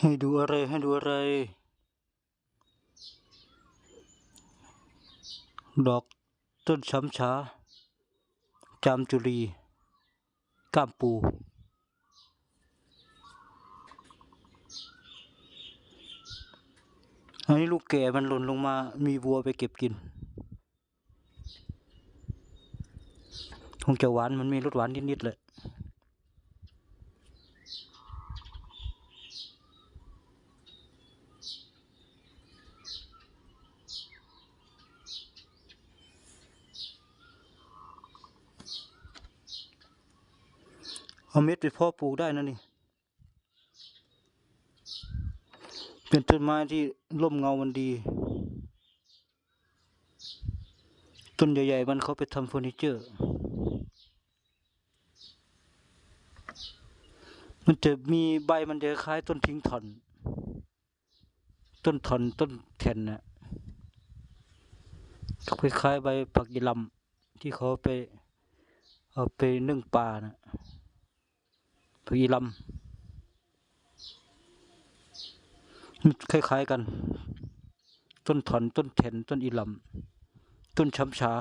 ให้ดูอะไรให้ดูอะไร ดอกต้นช้ำช้า จามจุรีก้ามปู อันนี้ลูกแก่มันหล่นลงมา มีวัวไปเก็บกิน คงจะหวานมันมีรสหวานนิด ๆ เลย เอาเม็ดไปเพาะปลูกได้นะนี่ เป็นต้นไม้ที่ร่มเงามันดี ต้นใหญ่ๆมันเขาไปทำเฟอร์นิเจอร์ มันจะมีใบมันจะคล้ายต้นทิ้งถอน ต้นถอนต้นแทนนะคล้ายๆใบผักยีลำที่เขาไป เอาไปนึ่งปลานะ พีลำมันคล้ายๆกัน ต้นถอนต้นเทนต้นอีลำต้นช้ำชา